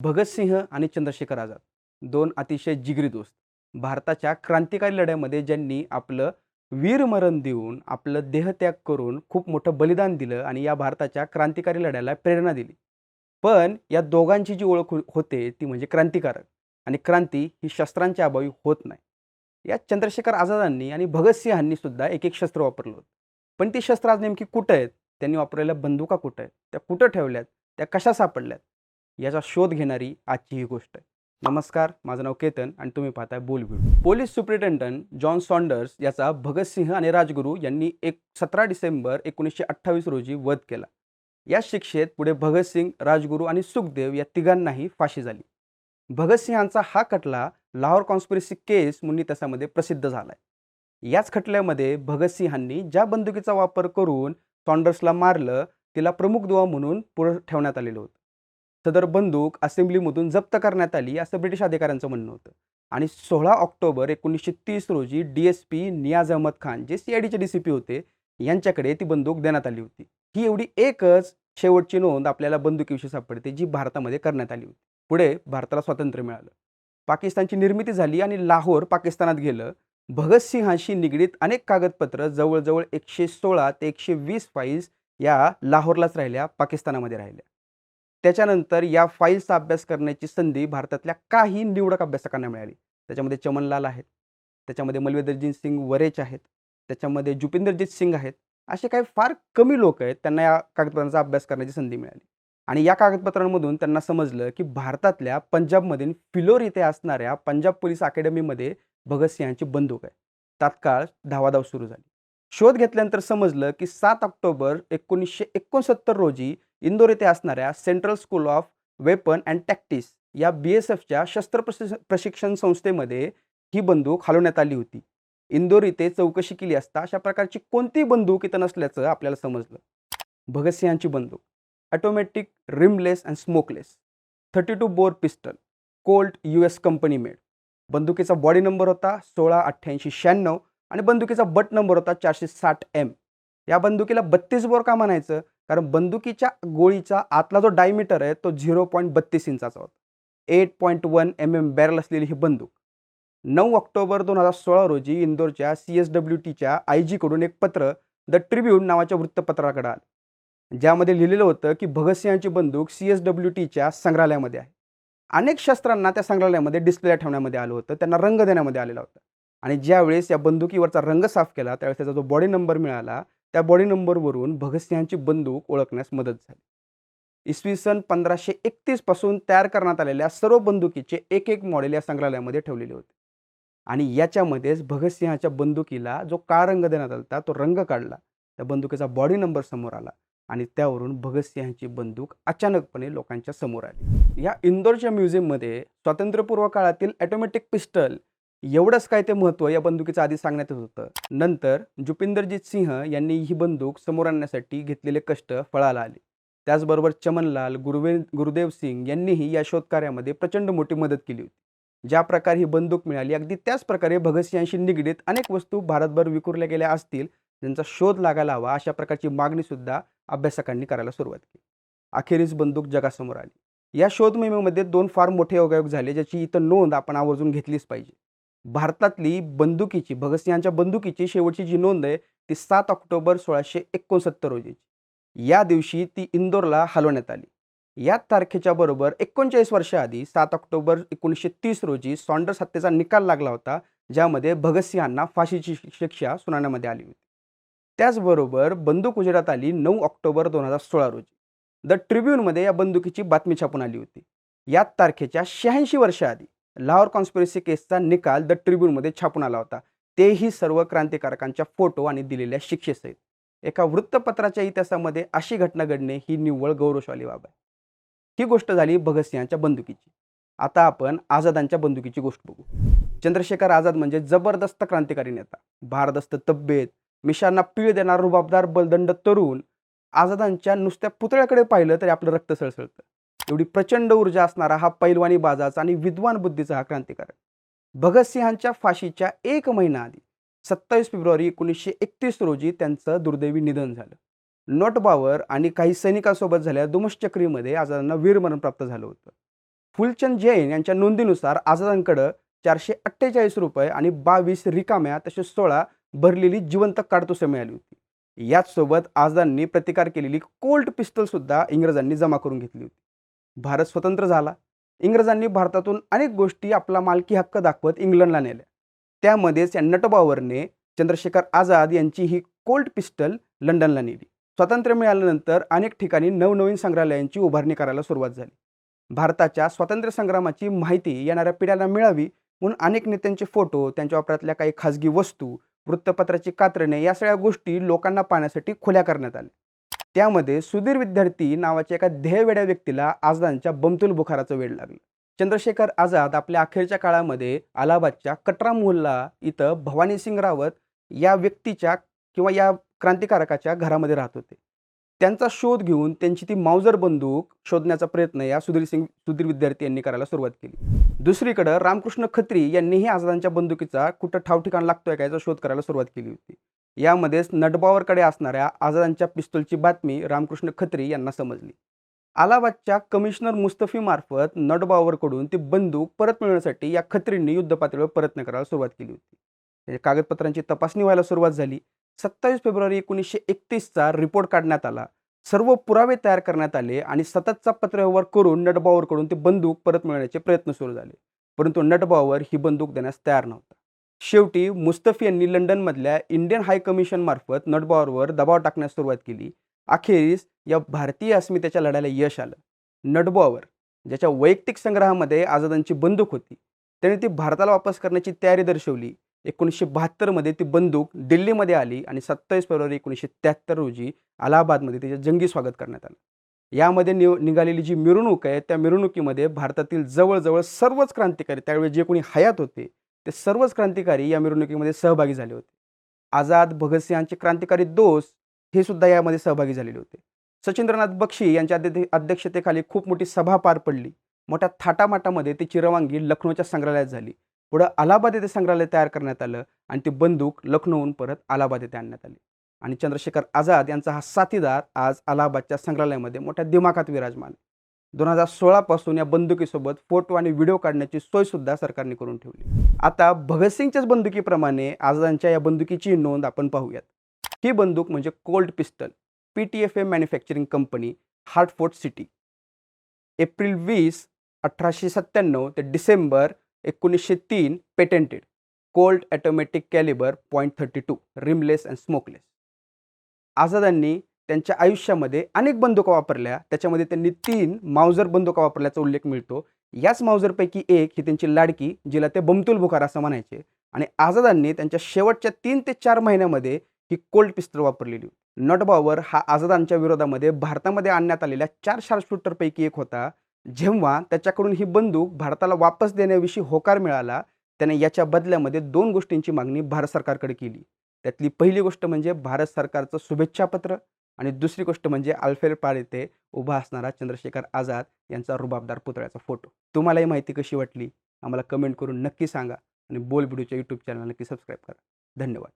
भगतसिंह आणि चंद्रशेखर आझाद. दोन अतिशय जिगरी दोस्त. भारताच्या क्रांतिकारी लढ्यामध्ये ज्यांनी आपलं वीरमरण देऊन आपलं देहत्याग करून खूप मोठं बलिदान दिलं आणि या भारताच्या क्रांतिकारी लढ्याला प्रेरणा दिली. पण या दोघांची जी ओळख हो-, होते ती म्हणजे क्रांतिकारक. आणि क्रांती ही शस्त्रांच्या अभावी होत नाही. या चंद्रशेखर आझादांनी आणि भगतसिंहांनी सुद्धा एक एक शस्त्र वापरलं होतं. पण ती शस्त्र आज नेमकी कुठं आहेत? त्यांनी वापरलेल्या बंदुका कुठं आहेत? त्या कुठं ठेवल्यात? त्या कशा सापडल्यात? याचा शोध घेणारी आजची ही गोष्ट आहे. नमस्कार माझं नाव केतन आणि तुम्ही पाहताय बोल पोलीस सुप्रिटेंडंट जॉन सॉन्डर्स याचा भगतसिंह आणि राजगुरू यांनी एक सतरा डिसेंबर एकोणीसशे अठ्ठावीस रोजी वध केला. या शिक्षेत पुढे भगतसिंग राजगुरू आणि सुखदेव या तिघांनाही फाशी झाली. भगतसिंहांचा हा खटला लाहोर कॉन्स्पिरसी केस मुन्नी तसामध्ये प्रसिद्ध झाला आहे याच खटल्यामध्ये भगतसिंहांनी ज्या बंदुकीचा वापर करून सॉन्डर्सला मारलं तिला प्रमुख दुवा म्हणून पुढं ठेवण्यात आलेलं होतं. सदर बंदूक असेंब्लीमधून जप्त करण्यात आली असं ब्रिटिश अधिकाऱ्यांचं म्हणणं होतं. आणि सोळा ऑक्टोबर एकोणीसशे तीस रोजी D S P Niyaz Ahmad Khan J C I डीचे डी सी पी होते यांच्याकडे ती बंदूक देण्यात आली होती. ही एवढी एकच शेवटची नोंद आपल्याला बंदुकीविषयी सापडते जी भारतामध्ये करण्यात आली होती. पुढे भारताला स्वातंत्र्य मिळालं. पाकिस्तानची निर्मिती झाली आणि लाहोर पाकिस्तानात गेलं. भगतसिंहाशी निगडीत अनेक कागदपत्र जवळजवळ एकशे सोळा ते एकशे वीस फाईल्स या लाहोरलाच राहिल्या पाकिस्तानामध्ये राहिल्या. त्याच्यानंतर या फाईल्सचा अभ्यास करण्याची संधी भारतातल्या काही निवडक अभ्यासकांना मिळाली. त्याच्यामध्ये चमनलाल आहेत. त्याच्यामध्ये मलवेदरजीत सिंग वरेच आहेत. त्याच्यामध्ये जुपिंदरजीत सिंग आहेत. असे काही फार कमी लोक आहेत त्यांना या कागदपत्रांचा अभ्यास करण्याची संधी मिळाली. आणि या कागदपत्रांमधून त्यांना समजलं की भारतातल्या पंजाबमधील फिलोर इथे असणाऱ्या पंजाब पोलीस अकॅडमीमध्ये भगतसिंहांची बंदूक आहे तात्काळ धावाधाव सुरू झाली. शोध घेतल्यानंतर समजलं की सात ऑक्टोबर एकोणीसशे एकोणसत्तर रोजी इंदोर येथे असणाऱ्या central school of weapon and tactics या बी एस एफच्या शस्त्र प्रशिक्षण संस्थेमध्ये ही बंदूक हलवण्यात आली होती. इंदोर इथे चौकशी केली असता अशा प्रकारची कोणतीही बंदूक इथं नसल्याचं आपल्याला समजलं. भगतसिंहांची बंदूक automatic rimless and smokeless thirty two bore pistol Colt U S company made. बंदुकीचा body number होता सोळा अठ्ठ्याऐंशी शहाण्णव आणि बंदुकीचा बट नंबर होता चारशे साठ एम. या बंदुकीला बत्तीस बोर का म्हणायचं? कारण बंदुकीच्या गोळीचा आतला जो डायमीटर आहे तो झिरो पॉईंट बत्तीस इंचाचा होता. Eight point one M M barrel असलेली ही बंदूक. नऊ ऑक्टोबर दोन हजार सोळा रोजी इंदोरच्या सी एस डब्ल्यू टीच्या आय जीकडून एक पत्र द ट्रिब्यून नावाच्या वृत्तपत्राकडे आलं. ज्यामध्ये लिहिलेलं होतं की भगतसिंहांची बंदूक सी एस डब्ल्यू टीच्या संग्रहालयामध्ये आहे. अनेक शस्त्रांना त्या संग्रहालयामध्ये डिस्प्लेला ठेवण्यामध्ये आलं होतं. त्यांना रंग देण्यामध्ये आलेला होता. आणि ज्यावेळेस या बंदुकीवरचा रंग साफ केला त्यावेळेस त्याचा जो बॉडी नंबर मिळाला त्या बॉडी नंबरवरून भगतसिंहांची बंदूक ओळखण्यास मदत झाली. इसवी सन पंधराशे एकतीसपासून तयार करण्यात आलेल्या सर्व बंदुकीचे एक एक मॉडेल या संग्रहालयामध्ये ठेवलेले होते. आणि याच्यामध्येच भगतसिंहाच्या बंदुकीला जो काळ रंग देण्यात आला होता, तो रंग काढला. त्या बंदुकीचा बॉडी नंबर समोर आला आणि त्यावरून भगतसिंहांची बंदूक अचानकपणे लोकांच्या समोर आली. या इंदोरच्या म्युझियममध्ये स्वातंत्र्यपूर्व काळातील ॲटोमॅटिक पिस्टल एवढंच काय ते महत्त्व या बंदुकीचं आधी सांगण्यात येत होतं. नंतर जुपिंदरजीत सिंह यांनी ही बंदूक समोर आणण्यासाठी घेतलेले कष्ट फळाला आले. त्याचबरोबर चमनलाल गुरुवे गुरुदेव सिंग यांनीही या शोधकार्यामध्ये प्रचंड मोठी मदत केली होती. ज्या प्रकारे ही बंदूक मिळाली अगदी त्याच प्रकारे भगतसिंहांशी निगडीत अनेक वस्तू भारतभर विखुरल्या गेल्या असतील ज्यांचा शोध लागायला हवा अशा प्रकारची मागणीसुद्धा अभ्यासकांनी करायला सुरुवात केली. अखेरीस बंदूक जगासमोर आली. या शोध मोहिमेमध्ये दोन फार मोठे योगायोग झाले ज्याची इथं नोंद आपण आवर्जून घेतलीच पाहिजे. भारतातली बंदुकीची भगतसिंहांच्या बंदुकीची शेवटची जी नोंद आहे ती सात ऑक्टोबर सोळाशे एकोणसत्तर रोजीची या दिवशी ती इंदोरला हलवण्यात आली. याच तारखेच्या बरोबर एकोणचाळीस वर्षाआधी सात ऑक्टोबर एकोणीसशे तीस रोजी सॉन्डर्स हत्येचा निकाल लागला होता ज्यामध्ये भगतसिंहांना फाशीची शिक्षा सुनावण्यामध्ये आली होती. त्याचबरोबर बंदूक उजेडात आली नऊ ऑक्टोबर दोन हजार सोळा रोजी. द ट्रिब्यूनमध्ये या बंदुकीची बातमी छापून आली होती. याच तारखेच्या शहाऐंशी वर्षाआधी लाहोर कॉन्स्पिरसी केसचा निकाल द ट्रिब्यूनमध्ये छापून आला होता. तेही सर्व क्रांतिकारकांच्या फोटो आणि दिलेल्या शिक्षेसहित. एका वृत्तपत्राच्या इतिहासामध्ये अशी घटना घडणे ही निव्वळ गौरवशाली बाब आहे. ही गोष्ट झाली भगतसिंहांच्या बंदुकीची. आता आपण आझादांच्या बंदुकीची गोष्ट बघू. चंद्रशेखर आझाद म्हणजे जबरदस्त क्रांतिकारी नेता. भारदस्त तब्येत मिशांना पीळ देणारा रुबाबदार बलदंड तरुण. आझादांच्या नुसत्या पुतळ्याकडे पाहिलं तरी आपलं रक्त सळसळतं. एवढी प्रचंड ऊर्जा असणारा हा पैलवानी बाजाचा आणि विद्वान बुद्धीचा हा क्रांतिकारक. भगतसिंहांच्या फाशीच्या एक महिना आधी सत्तावीस फेब्रुवारी एकोणीसशे एकतीस रोजी त्यांचं दुर्दैवी निधन झालं. नोटबावर आणि काही सैनिकांसोबत झालेल्या दुमश्चक्रीमध्ये आझादांना वीरमरण प्राप्त झालं होतं. फुलचंद जैन यांच्या नोंदीनुसार आझादांकडं चारशे अठ्ठेचाळीस रुपये आणि बावीस रिकाम्या तसेच सोळा भरलेली जिवंत काडतुसे मिळाली होती. याचसोबत आझादांनी प्रतिकार केलेली कोल्ड पिस्तलसुद्धा इंग्रजांनी जमा करून घेतली होती. भारत स्वतंत्र झाला. इंग्रजांनी भारतातून अनेक गोष्टी आपला मालकी हक्क दाखवत इंग्लंडला नेल्या. त्यामध्येच या नटबावरने चंद्रशेखर आझाद यांची ही कोल्ड पिस्टल लंडनला नेली. स्वातंत्र्य मिळाल्यानंतर अनेक ठिकाणी नवनवीन संग्रहालयांची उभारणी करायला सुरुवात झाली. भारताच्या स्वातंत्र्य संग्रामाची माहिती येणाऱ्या पिढ्याला मिळावी म्हणून अनेक नेत्यांचे फोटो त्यांच्या वापरातल्या काही खाजगी वस्तू वृत्तपत्राची कात्रणे या सगळ्या गोष्टी लोकांना पाहण्यासाठी खुल्या करण्यात आल्या. त्यामध्ये सुधीर विद्यार्थी नावाच्या एका ध्येयवेड्या व्यक्तीला आझादांच्या बमतुल बुखाराचं वेळ लागलं. चंद्रशेखर आझाद आपल्या अखेरच्या काळामध्ये अलाहाबादच्या कटरा मोहल्ला इथं भवानी सिंग रावत या व्यक्तीच्या किंवा या क्रांतिकारकाच्या घरामध्ये राहत होते. त्यांचा शोध घेऊन त्यांची ती मावजर बंदूक शोधण्याचा प्रयत्न या सुधीर सिंग सुधीर विद्यार्थी यांनी करायला सुरुवात केली. दुसरीकडं रामकृष्ण खत्री यांनीही आझादांच्या बंदुकीचा कुठं ठाव ठिकाण लागतोय का याचा शोध करायला सुरुवात केली होती. यामध्येच नटबावरकडे असणाऱ्या आझादांच्या पिस्तूलची बातमी रामकृष्ण खत्री यांना समजली. अलाहाबादच्या कमिशनर मुस्तफीमार्फत नटबावरकडून ती बंदूक परत मिळवण्यासाठी या खत्रींनी युद्धपातळीवर प्रयत्न करायला सुरुवात केली होती. त्याच्या कागदपत्रांची तपासणी व्हायला सुरुवात झाली. सत्तावीस फेब्रुवारी एकोणीसशे एकतीसचा रिपोर्ट काढण्यात आला. सर्व पुरावे तयार करण्यात आले आणि सततचा पत्रव्यवहार करून नटबावरकडून ती बंदूक परत मिळवण्याचे प्रयत्न सुरू झाले. परंतु नटबावर ही बंदूक देण्यास तयार नव्हता. शेवटी मुस्तफी यांनी लंडनमधल्या इंडियन हाय कमिशनमार्फत मार्फत दबाव टाकण्यास सुरुवात केली. अखेरीस या भारतीय अस्मितेच्या लढ्याला यश आलं. नटबावर ज्याच्या वैयक्तिक संग्रहामध्ये आझादांची बंदूक होती त्याने ती भारताला वापस करण्याची तयारी दर्शवली. एकोणीसशे बहात्तरमध्ये ती बंदूक दिल्लीमध्ये आली आणि सत्तावीस फेब्रुवारी एकोणीसशे त्र्याहत्तर रोजी अलाहाबादमध्ये तिचे जंगी स्वागत करण्यात आलं. यामध्ये नि निघालेली जी मिरवणूक आहे त्या मिरवणुकीमध्ये भारतातील जवळजवळ सर्वच क्रांतिकारी त्यावेळी जे कोणी हयात होते ते सर्वच क्रांतिकारी या मिरवणुकीमध्ये सहभागी झाले होते. आझाद भगतसिंहांचे क्रांतिकारी दोस्त हे सुद्धा यामध्ये सहभागी झालेले होते. सचिंद्रनाथ बक्षी यांच्या अध्य अध्यक्षतेखाली खूप मोठी सभा पार पडली. मोठ्या थाटामाटामध्ये ती रवानगी लखनौच्या संग्रहालयात झाली. पुढं अलाहाबाद येथे संग्रहालय तयार करण्यात आलं आणि ती बंदूक लखनौहून परत अलाहाबाद येथे आणण्यात आली. आणि चंद्रशेखर आझाद यांचा हा साथीदार आज अलाहाबादच्या संग्रहालयामध्ये मोठ्या दिमाखात विराजमान दोन हजार सोळापासून या बंदुकीसोबत फोटो आणि व्हिडिओ काढण्याची सोयसुद्धा सरकारने करून ठेवली. आता भगतसिंगच्याच बंदुकीप्रमाणे आझादांच्या या बंदुकीची नोंद आपण पाहूयात. ही बंदूक म्हणजे Colt pistol P T F A manufacturing company Hartford city. April वीस अठराशे सत्त्याण्णव ते डिसेंबर एकोणीसशे तीन patented. Colt automatic calibre point thirty two rimless and smokeless. आझादांनी त्यांच्या आयुष्यामध्ये अनेक बंदुका वापरल्या. त्याच्यामध्ये त्यांनी तीन माउजर बंदुका वापरल्याचा उल्लेख मिळतो. याच माउजरपैकी एक ही त्यांची लाडकी जिला ते बमतुल बुखार असं म्हणायचे. आणि आझादांनी त्यांच्या शेवटच्या तीन ते चार महिन्यामध्ये ही कोल्ड पिस्तल वापरलेली. नटबावर हा आझादांच्या विरोधामध्ये भारतामध्ये आणण्यात आलेल्या चार शार्पशूटरपैकी एक होता. जेव्हा त्याच्याकडून ही बंदूक भारताला वापस देण्याविषयी होकार मिळाला त्याने याच्या बदल्यामध्ये दोन गोष्टींची मागणी भारत सरकारकडे केली. त्यातली पहिली गोष्ट म्हणजे भारत सरकारचं शुभेच्छापत्र. आणि दुसरी गोष्ट म्हणजे अल्फेर पाळ येथे उभा असणारा चंद्रशेखर आझाद यांचा रुबाबदार पुतळ्याचा फोटो. तुम्हाला ही माहिती कशी वाटली? आम्हाला कमेंट करून नक्की सांगा आणि बोल व्हिडिओच्या यूट्यूब चॅनल नक्की सबस्क्राईब करा. धन्यवाद.